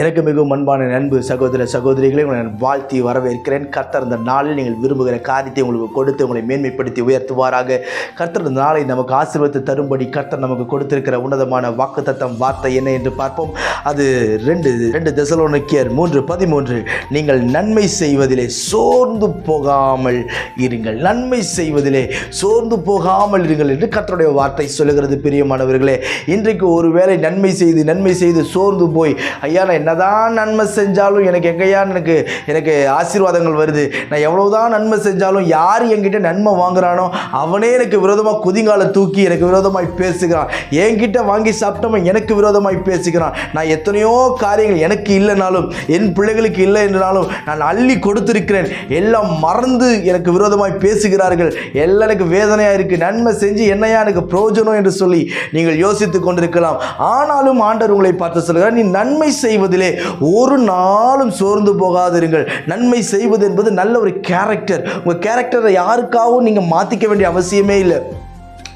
எனக்கு மிகவும் அன்பான நண்பு சகோதர சகோதரிகளை உங்களை நான் வாழ்த்தி வரவேற்கிறேன். கர்த்தர் இந்த நாளில் நீங்கள் விரும்புகிற காரியத்தை உங்களுக்கு கொடுத்து உங்களை மேன்மைப்படுத்தி உயர்த்துவாராக. கர்த்தர் இந்த நாளை நமக்கு ஆசீர்வத்து தரும்படி கர்த்தர் நமக்கு கொடுத்திருக்கிற உன்னதமான வாக்குத்தத்தம் வார்த்தை என்ன என்று பார்ப்போம். அது ரெண்டு ரெண்டு தெசலோனிக்கியர் மூன்று பதிமூன்று. நீங்கள் நன்மை செய்வதிலே சோர்ந்து போகாமல் இருங்கள். நன்மை செய்வதிலே சோர்ந்து போகாமல் இருங்கள் என்று கர்த்தருடைய வார்த்தை சொல்லுகிறது. பிரியமானவர்களே இன்றைக்கு ஒருவேளை நன்மை செய்து நன்மை செய்து சோர்ந்து போய் ஐயா நான் என்னதான் நன்மை செஞ்சாலும் எனக்கு எங்கேயா எனக்கு எனக்கு ஆசீர்வாதங்கள் வருது. நான் எவ்வளவுதான் நன்மை செஞ்சாலும் யார் என்கிட்ட நன்மை வாங்குறானோ அவனே எனக்கு விரோதமாக குதிங்கால தூக்கி எனக்கு விரோதமாய் பேசுகிறான். என்கிட்ட வாங்கி சாப்பிட்டவன் எனக்கு விரோதமாய் பேசுகிறான். நான் எத்தனையோ காரியங்கள் எனக்கு இல்லைனாலும் என் பிள்ளைகளுக்கு இல்லை என்றாலும் நான் அள்ளி கொடுத்திருக்கிறேன். எல்லாம் மறந்து எனக்கு விரோதமாய் பேசுகிறார்கள். எல்லாம் எனக்கு வேதனையாக இருக்குது நன்மை செஞ்சு என்னையா எனக்கு பிரயோஜனம் என்று சொல்லி நீங்கள் யோசித்து கொண்டிருக்கலாம். ஆனாலும் ஆண்டர் உங்களை பார்த்து சொல்கிறார் நீ நன்மை செய்வது செய்வதிலே ஒரு நாளும் சோர்ந்து போகாதிருங்கள். நன்மை செய்வது என்பது நல்ல ஒரு கேரக்டர் உங்கள் கேரக்டரை யாருக்காகவும் நீங்கள் மாற்றிக்க வேண்டிய அவசியமே இல்லை.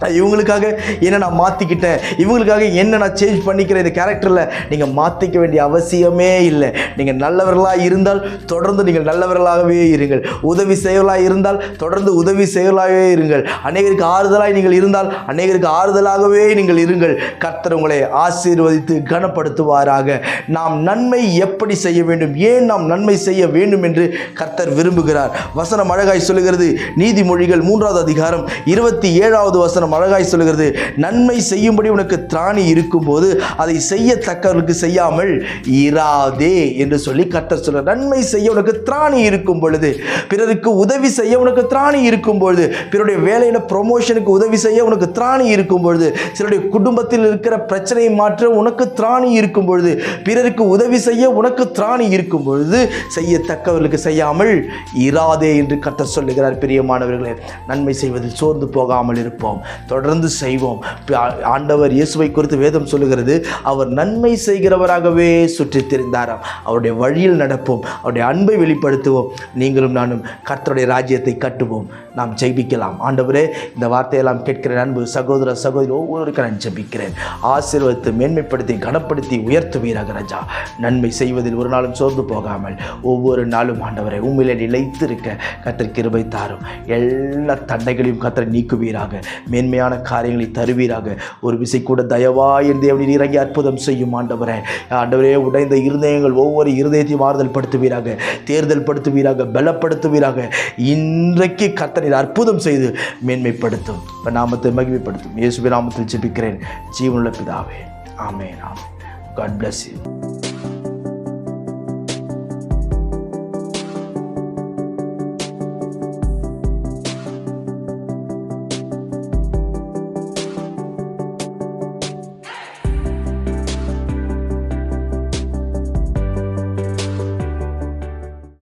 இவங்களுக்காக என்ன நான் மாற்றிக்கிட்டேன் இவங்களுக்காக என்ன நான் சேஞ்ச் பண்ணிக்கிறேன்? இந்த கேரக்டரில் நீங்கள் மாற்றிக்க வேண்டிய அவசியமே இல்லை. நீங்கள் நல்லவர்களாக இருந்தால் தொடர்ந்து நீங்கள் நல்லவர்களாகவே இருங்கள். உதவி செயலாக இருந்தால் தொடர்ந்து உதவி செயலாகவே இருங்கள். அநேகருக்கு ஆறுதலாக நீங்கள் இருந்தால் அநேகருக்கு ஆறுதலாகவே நீங்கள் இருங்கள். கர்த்தர் உங்களை ஆசீர்வதித்து கனப்படுத்துவாராக. நாம் நன்மை எப்படி செய்ய வேண்டும்? ஏன் நாம் நன்மை செய்ய வேண்டும் என்று கர்த்தர் விரும்புகிறார். வசனம் அழகாய் சொல்லுகிறது. நீதிமொழிகள் மூன்றாவது அதிகாரம் இருபத்தி ஏழாவது வசனம் அழகாய் சொல்லுகிறது. நன்மை செய்யும்படி உனக்கு திராணி இருக்கும்போது அதை செய்யத்தக்கவர்களுக்கு செய்யாமல் இராதே என்று சொல்லி கர்த்தர் சொல்ல நன்மை செய்ய உனக்கு திராணி இருக்கும் பொழுது பிறருக்கு உதவி செய்ய உனக்கு திராணி இருக்கும் பொழுது பிறருடைய வேலையில ப்ரொமோஷனுக்கு உதவி செய்ய உனக்கு திராணி இருக்கும் பொழுது சிலருடைய குடும்பத்தில் இருக்கிற பிரச்சனையை மாற்ற உனக்கு திராணி இருக்கும் பொழுது பிறருக்கு உதவி செய்ய உனக்கு திராணி இருக்கும் பொழுது செய்யத்தக்கவர்களுக்கு செய்யாமல் இராதே என்று கர்த்தர் சொல்லுகிறார். பிரியமானவர்களே நன்மை செய்வதில் சோர்ந்து போகாமல் இருப்போம். தொடர்ந்து செய்வோம். ஆண்டவர் இயேசுவை குறித்து வேதம் சொல்லுகிறது அவர் நன்மை செய்கிறவராகவே சுற்றித் திரிந்தாராம் அவருடைய வழியில் நடப்போம். அவருடைய அன்பை வெளிப்படுத்துவோம். நீங்களும் நானும் கர்த்தருடைய ராஜ்யத்தை கட்டுவோம். நாம் ஜெபிக்கலாம். ஆண்டவரே இந்த வார்த்தையெல்லாம் கேட்கிற அன்பு சகோதர சகோதரி ஒவ்வொருவருக்கு நான் ஜெபிக்கிறேன். ஆசீர்வதித்து மேன்மைப்படுத்தி கனப்படுத்தி உயர்த்துவீராக ராஜா. நன்மை செய்வதில் ஒரு நாளும் சோர்ந்து போகாமல் ஒவ்வொரு நாளும் ஆண்டவரை உண்மையிலே நிலைத்திருக்க கத்தர் கிருபை தாரும். எல்லா தண்டைகளையும் கத்தரை நீக்குவீராக. மேன்மையான காரியங்களை தருவீராக. ஒரு விசை கூட தயவாய் என் தேவனில் இறங்கி அற்புதம் செய்யும் ஆண்டவரே. ஆண்டவரே உடைந்த இருதயங்கள் ஒவ்வொரு இருதயத்தையும் ஆறுதல் படுத்துவீராக தேர்தல் படுத்துவீராக பலப்படுத்துவீராக. இன்றைக்கு கத்தனில் அற்புதம் செய்து மேன்மைப்படுத்தும். இப்போ நாமத்தை மகிமைப்படுத்தும். இயேசு நாமத்தில் ஜெபிக்கிறேன். ஜீவனுள்ள பிதாவே. ஆமே ஆமே காட் பிளஸ் யூ